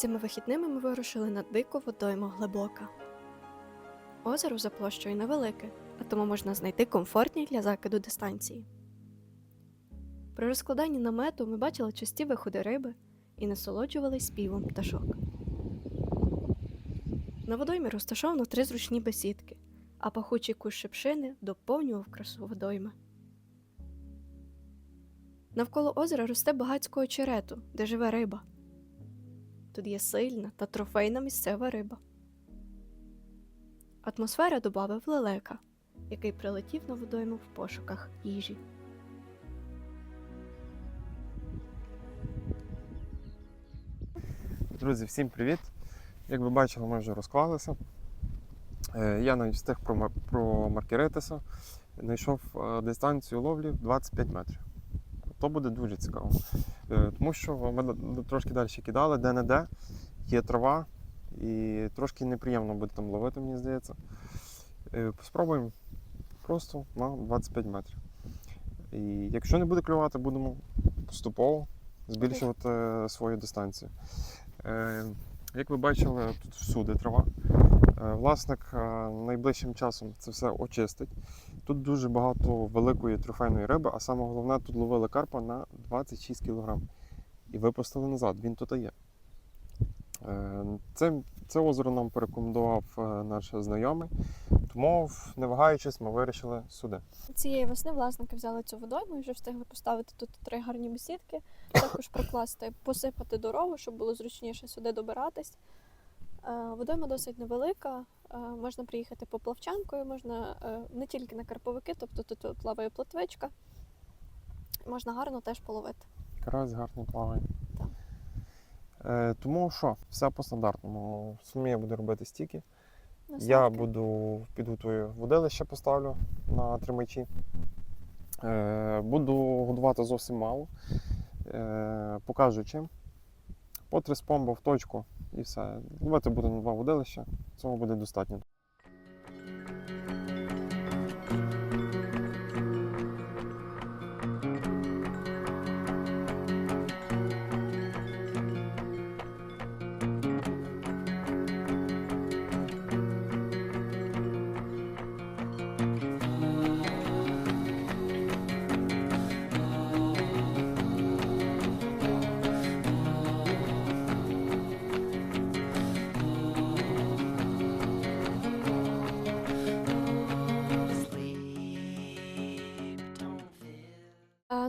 Цими вихідними ми вирушили на дику водойму глибока. Озеро за площею невелике, а тому можна знайти комфортні для закиду дистанції. При розкладанні намету ми бачили часті виходи риби і насолоджувались співом пташок. На водоймі розташовано три зручні бесідки, а пахучий кущ шипшини доповнював красу водойми. Навколо озера росте багатського очерету, де живе риба. Тут є сильна та трофейна місцева риба. Атмосфера додав лелека, який прилетів на водойму в пошуках їжі. Друзі, всім привіт! Як ви бачили, ми вже розклалися. Е, Я навіть встиг прома- промаркеритися, знайшов е, дистанцію ловлі 25 метрів. То буде дуже цікаво. Е, Тому що ми трошки далі кидали, де-не-де є трава, і трошки неприємно буде там ловити, мені здається. Е, Спробуємо просто на 25 метрів. І якщо не буде клювати, будемо поступово збільшувати е, свою дистанцію. Як ви бачили, тут всюди трава. Власник найближчим часом це все очистить. Тут дуже багато великої трофейної риби, а саме головне, тут ловили карпа на 26 кг. І випустили назад, він тут є. Е, Це, це озеро нам порекомендував е, наш знайомий, тому, не вагаючись, ми вирішили сюди. Цієї весни власники взяли цю водойму і вже встигли поставити тут три гарні бесідки, також прокласти, посипати дорогу, щоб було зручніше сюди добиратись. Е, Водойма досить невелика, можна приїхати поплавчанкою, можна е, не тільки на карповики, тобто тут плаває плотвичка. Можна гарно теж половити. Карась гарно плаває. Так. Е, тому що, все по стандартному. Соломія буде робити стіки. Я буду підготую водилище, поставлю на тримачі. Е, буду годувати зовсім мало. Е, покажу чим. По три спомба в точку і все. Ловити буде на два водилища, цього буде достатньо.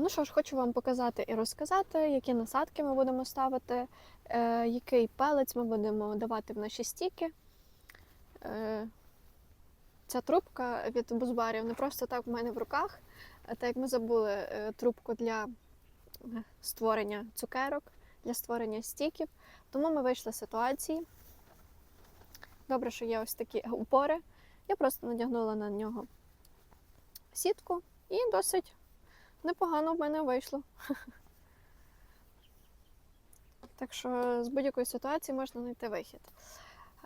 Ну що ж, хочу вам показати і розказати, які насадки ми будемо ставити, е, який пелець ми будемо давати в наші стіки. Е, Ця трубка від бузбарів не просто так в мене в руках, так як ми забули е, трубку для створення цукерок, для створення стіків. Тому ми вийшли з ситуації. Добре, що є ось такі упори. Я просто надягнула на нього сітку і досить непогано в мене вийшло. Так що з будь-якої ситуації можна знайти вихід.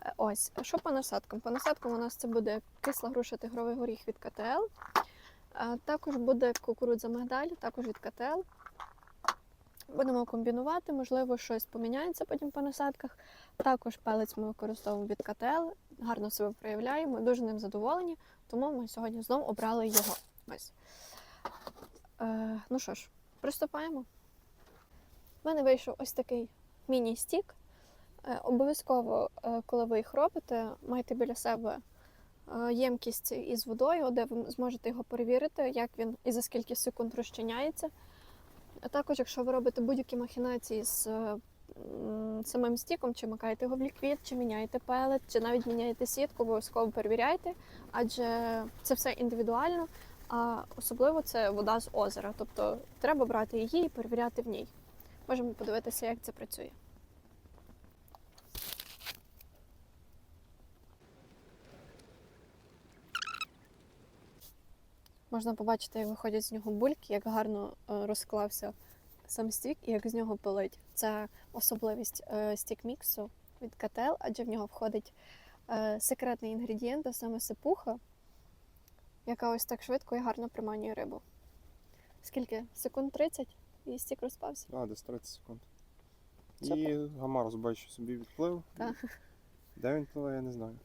Е, Ось, що по насадкам? По насадкам у нас це буде кисла груша тигровий горіх від КТЛ. Також буде кукурудза мигдаль, також від КТЛ. Будемо комбінувати, можливо, щось поміняється потім по насадках. Також пелець ми використовуємо від КТЛ, гарно себе проявляє, ми дуже ним задоволені, тому ми сьогодні знову обрали його. Ось. Е, ну що ж, приступаємо. У мене вийшов ось такий міні-стік. Е, обов'язково, е, коли ви їх робите, майте біля себе ємкість із водою, де ви зможете його перевірити, як він і за скільки секунд розчиняється. А також, якщо ви робите будь-які махінації з самим стіком, чи макаєте його в ліквід, чи міняєте пелет, чи навіть міняєте сітку, обов'язково перевіряйте, адже це все індивідуально. А особливо це вода з озера. Тобто треба брати її і перевіряти в ній. Можемо подивитися, як це працює. Можна побачити, як виходять з нього бульки, як гарно е, розклався сам стік і як з нього пилить. Це особливість е, стік-міксу від КТЛ, адже в нього входить е, секретний інгредієнт, а саме сипуха, яка ось так швидко і гарно приманює рибу. Скільки? Секунд 30 і стік розпався. Так, десь 30 секунд. І Гамарус бачу собі відплив. Так. Де він пливе, я не знаю.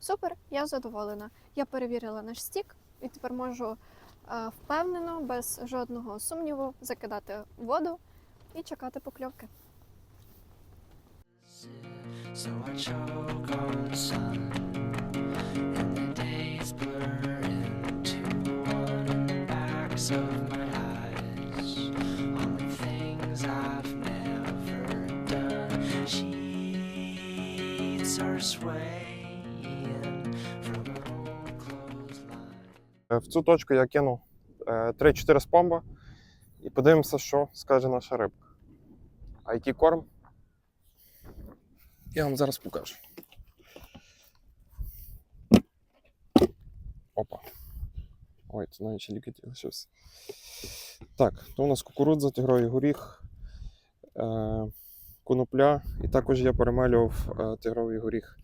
Супер, я задоволена. Я перевірила наш стік і тепер можу е, впевнено, без жодного сумніву, закидати воду і чекати покльовки. So I choke on sun, backs of my eyes. On the things I've never done, sheets are swaying from an old clothesline. Е, В цю точку я кину е, 3-4 спомба і подивимося, що скаже наша рибка. А який корм? Я вам зараз покажу. Опа. Ой, це навіть ще лікоть лишився. Так, то у нас кукурудза, тигровий горіх, е, конопля, і також я перемелював е, тигровий горіх,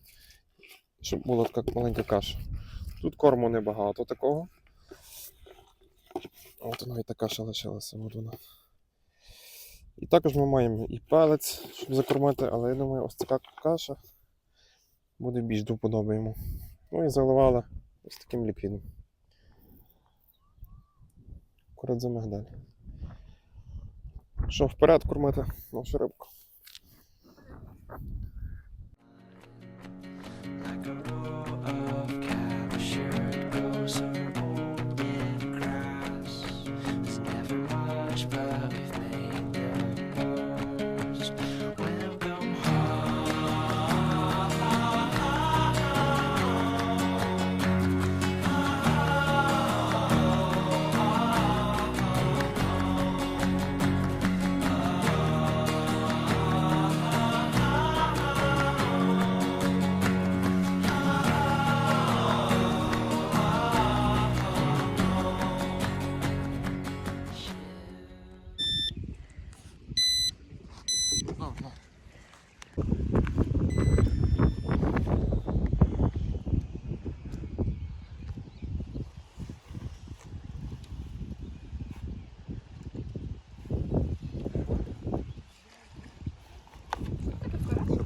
щоб була така маленька каша. Тут корму небагато такого. От навіть така ще лишилася от вона. І також ми маємо і пелець, щоб закормити, але я думаю, ось така каша буде більш до йому. Ну і заливала ось таким ліквідом. за мигдаль. Що, вперед кормити нашу рибку.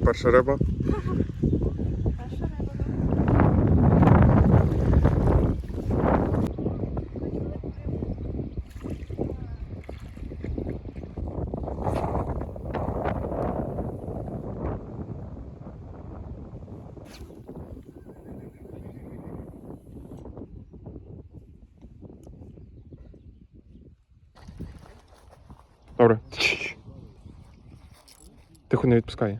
Перша риба. Добре. Тихо не відпускай.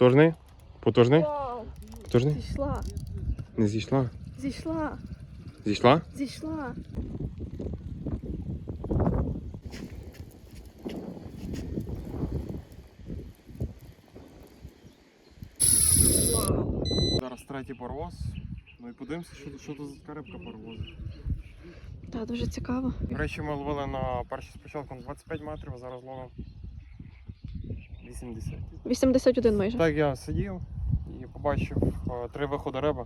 Потужний? Потужний? Потужний? Зійшла, Не зійшла. зійшла, Зійшла? зійшла. Зараз третій паровоз. Ну і подивимося, що, що це за така рибка паровозить. Так, дуже цікаво. До речі, ми ловили на першій спочатку 25 метрів, а зараз ловимо 80. 81 майже. Так я сидів і побачив е, три виходи риби.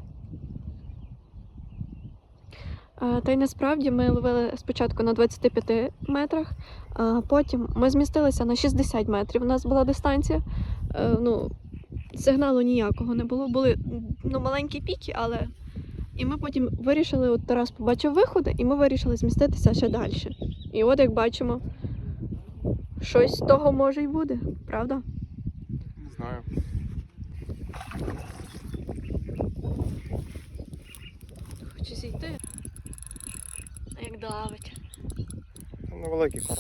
А, Та й насправді ми ловили спочатку на 25 метрах, а потім ми змістилися на 60 метрів. У нас була дистанція. Е, Ну, сигналу ніякого не було. Були ну, маленькі піки, але. І ми потім вирішили, от Тарас побачив виходи, і ми вирішили зміститися ще далі. І от як бачимо, щось з того може й буде, правда? Не знаю. Хочу зійти. Як давить. Невеликий карп.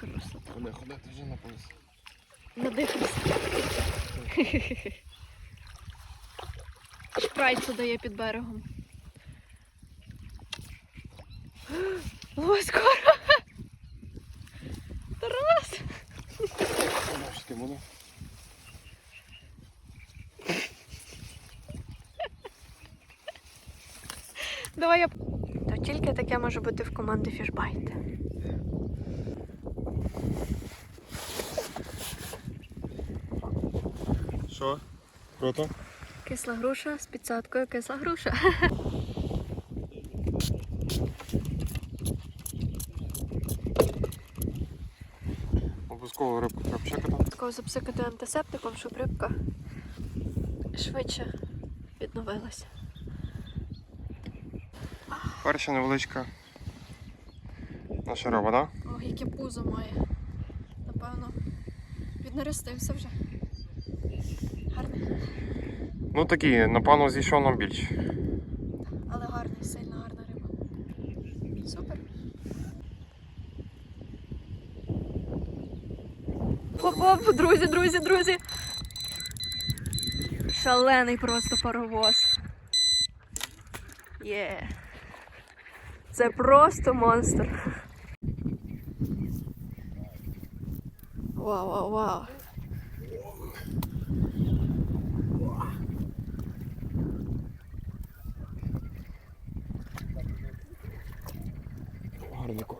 Красота. Ходи, ходи, ти вже напився. Надихався. Шпрайцу дає під берегом. О, скоро! Тарас! Давай я. То тільки таке може бути в команді Фішбайт. Що? Круто? Кисла груша з підсадкою кисла груша. Обов'язково рибку треба чекати. Такого запсикати антисептиком, щоб рибка швидше відновилася. Перша невеличка наша риба, так? Ох, яке пузо має. Напевно, віднерестився вже. Гарний, Ну такий, напевно, зійшов нам більше. але гарний, сильно гарна риба. Супер. Хоп-хоп, друзі, друзі, друзі. Шалений просто паровоз. Є. Це просто монстр. Вау, вау, вау. Гарний конь.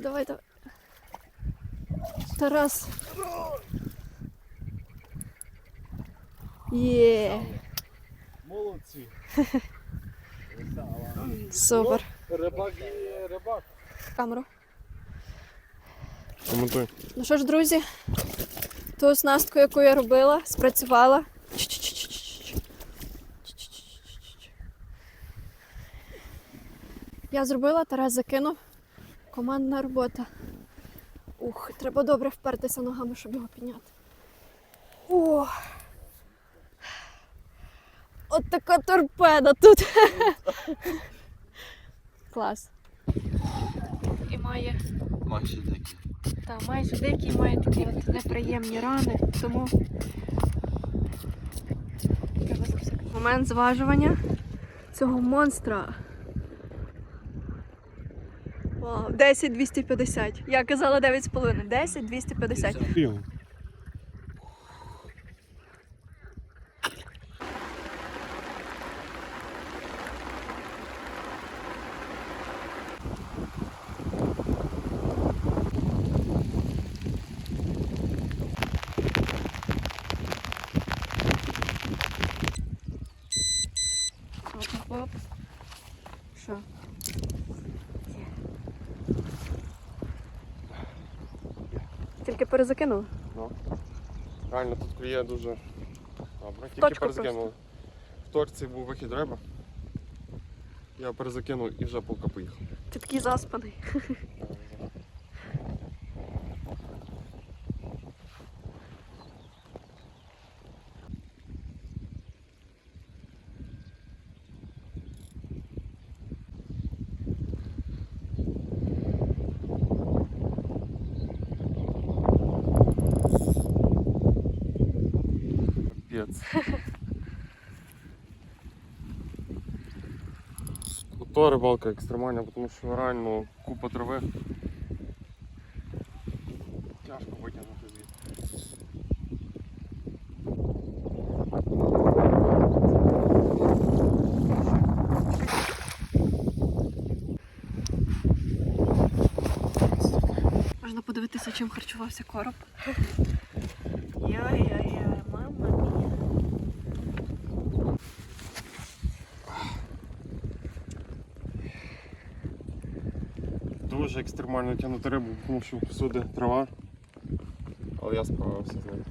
Давай, давай. Тарас. Є. Молодці. Супер. Рибак є рибак. Камеру. Коментуй. Ну що ж, друзі, ту оснастку, яку я робила, спрацювала. Я зробила, Тарас закинув. Командна робота. Ух, треба добре впертися ногами, щоб його підняти. О! От така торпеда тут. Клас. І має Майже такі. та майже деякі мають такі от неприємні рани, тому. Момент зважування цього монстра. Вау, 10 250. Я казала 9,5. 10 250. Оп, оп. Що? Є. Тільки Ну. Реально тут клює дуже добре. Тільки Точку перезакинули. В торці був вихід реба. Я перезакинув і вже полка поїхав. Ти такий заспаний. Капець. Ото рибалка екстремальна, тому що реально купа трави. Тяжко витягнути звідти. Можна подивитися, чим харчувався короб. Я-я-я, теж екстремально тягнути рибу, тому що всюди трава. Але я справився з ним.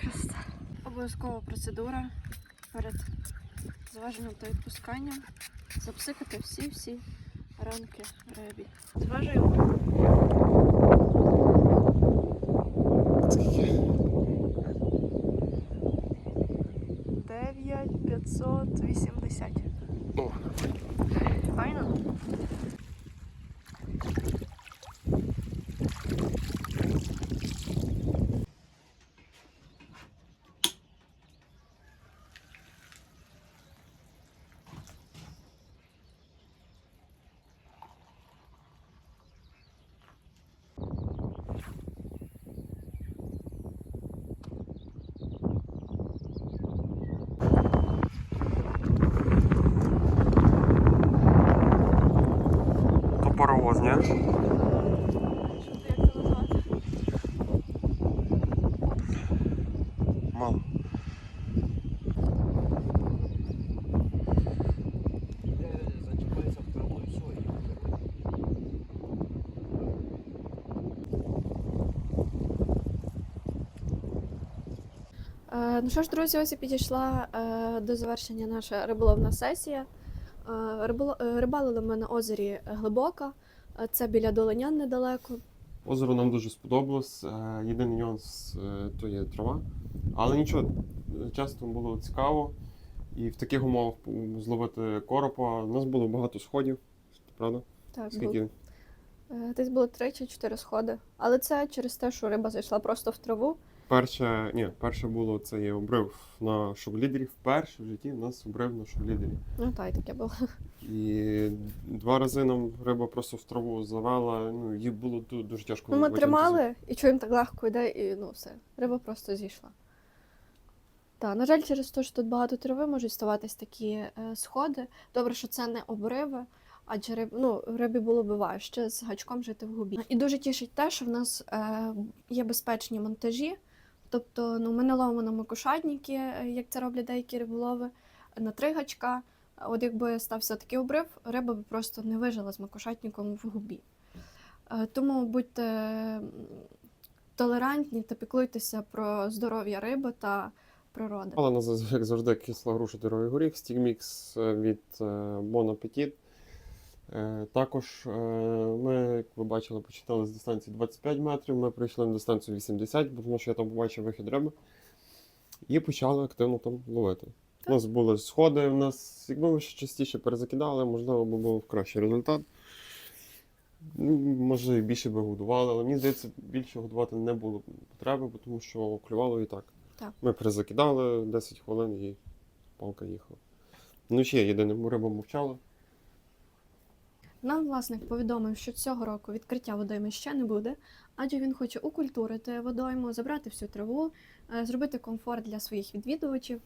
Красота. Обов'язкова процедура перед зваженням та відпусканням. Запсикати всі-всі ранки рибі. Зважуємо. Скільки? 9500, 8 паровозня. Мало. Е, ну що ж, друзі, ось і підійшла е, до завершення наша риболовна сесія. Е, е, рибалили ми на озері Глибока, е, це біля Долинян недалеко. Озеро нам дуже сподобалось. Єдиний нюанс то є трава. Але нічого, часто було цікаво. І в таких умовах зловити коропа. У нас було багато сходів, правда? Так, Скільки? десь було три чи чотири сходи. Але це через те, що риба зайшла просто в траву. Перше, ні, перше було це є обрив на шоблідері. Вперше в житті нас обрив на шоблідері. Ну та й таке було. І два рази нам риба просто в траву завела. Ну, їй було дуже тяжко. Ну, ми тримали і чуємо так легко йде, і ну все, риба просто зійшла. Так, на жаль, через те, що тут багато трави можуть ставатись такі е, сходи. Добре, що це не обриви, адже риб, ну, рибі було б важче з гачком жити в губі. І дуже тішить те, що в нас е, є безпечні монтажі. Тобто, ну, ми не ловимо на макушатники, е, як це роблять деякі риболови, на три гачка. От якби стався такий обрив, риба б просто не вижила з макушатником в губі. Е, Тому будьте толерантні та піклуйтеся про здоров'я риби та природи. Але нас, як завжди, кисла груша деревий горіх, стігмікс е, від Bon Appetit. Е, Також е, ми, як ви бачили, починали з дистанції 25 метрів. Ми прийшли на дистанцію 80, тому що я там побачив вихід риби. І почали активно там ловити. У нас були сходи, у нас, якби ми ще частіше перезакидали, можливо, би був кращий результат. Ну, Може, і більше би годували, але мені здається, більше годувати не було потреби, тому що клювало і так. Так. Ми перезакидали 10 хвилин і палка їхала. Ну, ще єдине, риба мовчала. Нам власник повідомив, що цього року відкриття водойми ще не буде, адже він хоче укультурити водойму, забрати всю траву, е, зробити комфорт для своїх відвідувачів.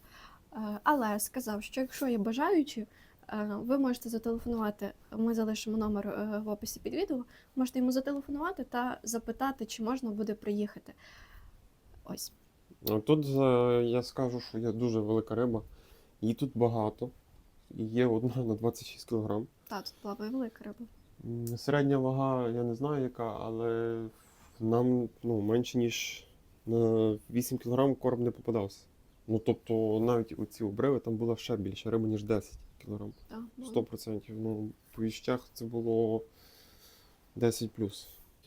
Е, Але сказав, що якщо є бажаючі, е, ви можете зателефонувати. Ми залишимо номер в описі під відео. Можете йому зателефонувати та запитати, чи можна буде приїхати. Ось. Тут я скажу, що є дуже велика риба. Її тут багато. І є одна на 26 кг. Та тут плаває велика риба. Середня вага, я не знаю яка, але нам ну, менше, ніж на 8 кг корм не попадався. Ну тобто навіть у ці обриви там було ще більше риби, ніж 10 кг. Та, ну, 100%. Ну, по віщах це було 10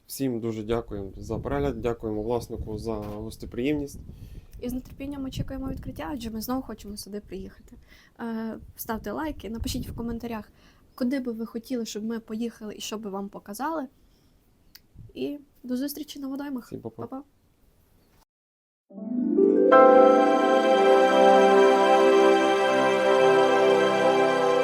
Всім дуже дякуємо за перегляд, дякуємо власнику за гостеприємність. І з нетерпінням очікуємо відкриття, адже ми знову хочемо сюди приїхати. Е, ставте лайки, напишіть в коментарях, куди би ви хотіли, щоб ми поїхали і що би вам показали. І до зустрічі на водоймах. Па-па. Па-па.